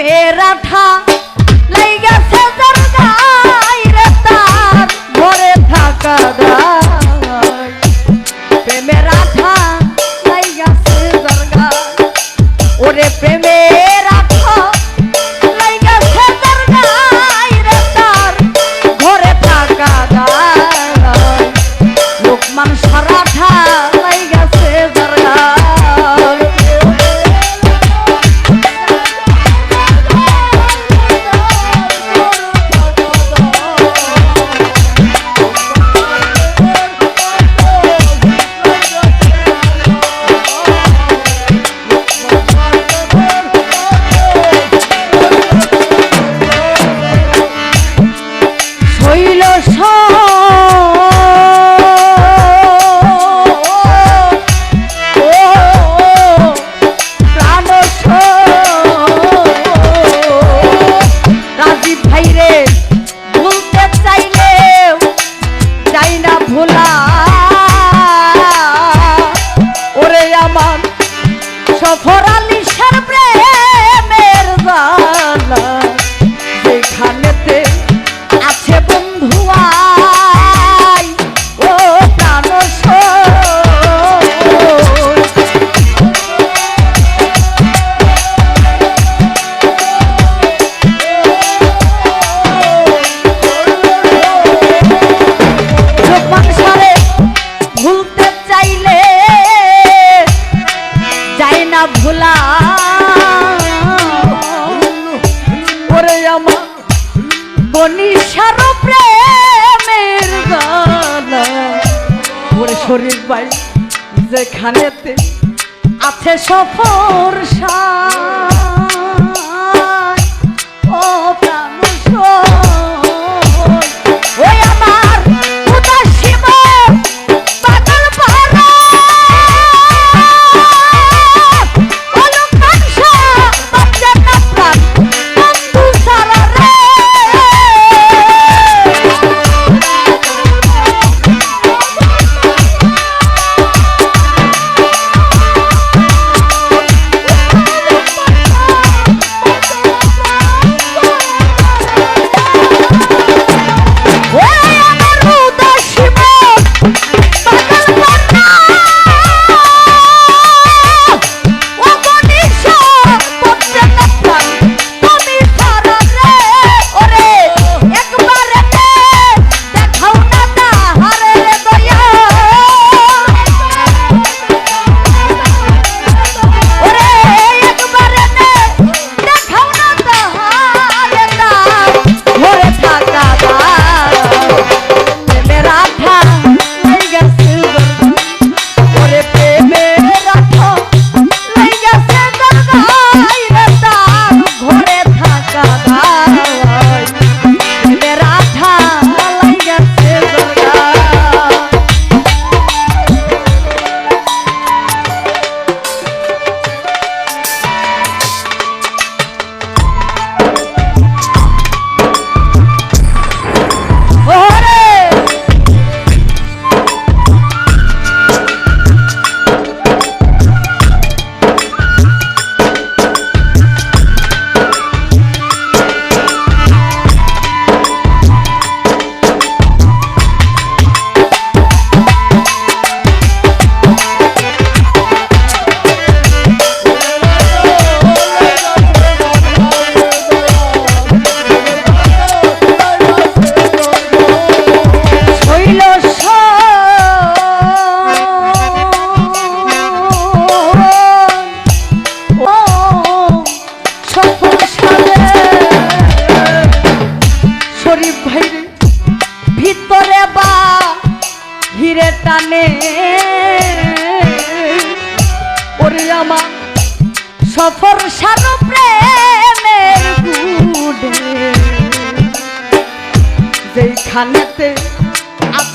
মেরা ঠা লাইগা সেজার গায় রে তার। ভরে থাকা সব শরীর ভাই যেখানেতে আছে সফর সা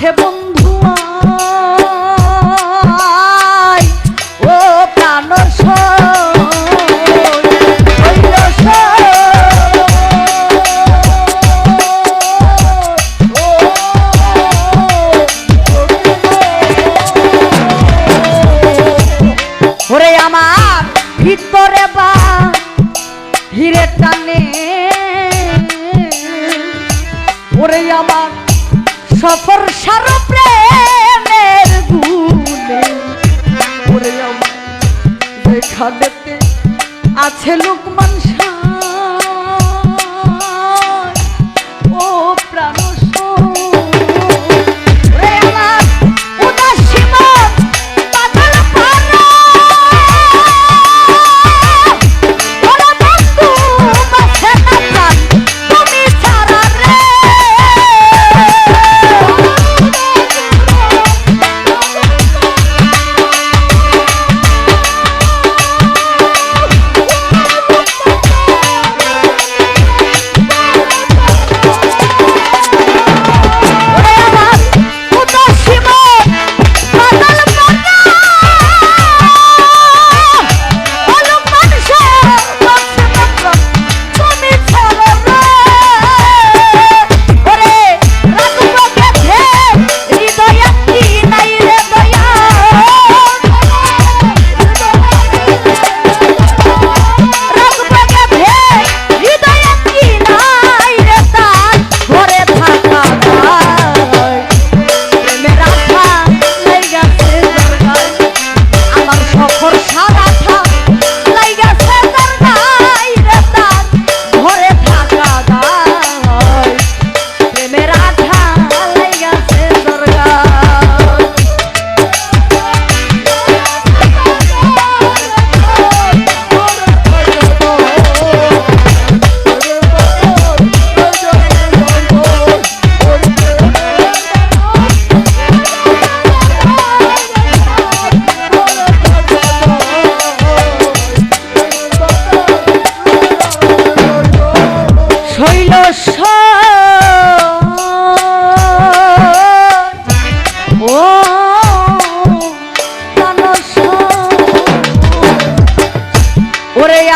hip hop. ধনেতে আছে লোকমান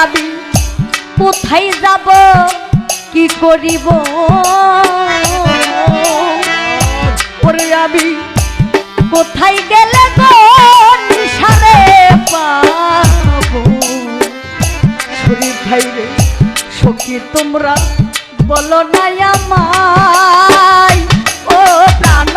আমি কোথায় যাব, কি করিব? পরে আমি কোথায় গেলে তো সারে পাবো? শরীর ভাই সখী তোমরা বলো না আমায়, ও প্রাণ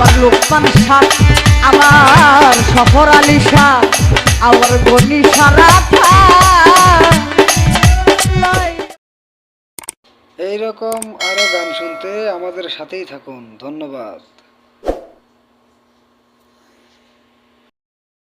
আমার লোকমান শাহ, আমার সফর আলী শাহ, আমার গনি সারা এইরকম আরও গান শুনতে আমাদের সাথেই থাকুন। ধন্যবাদ।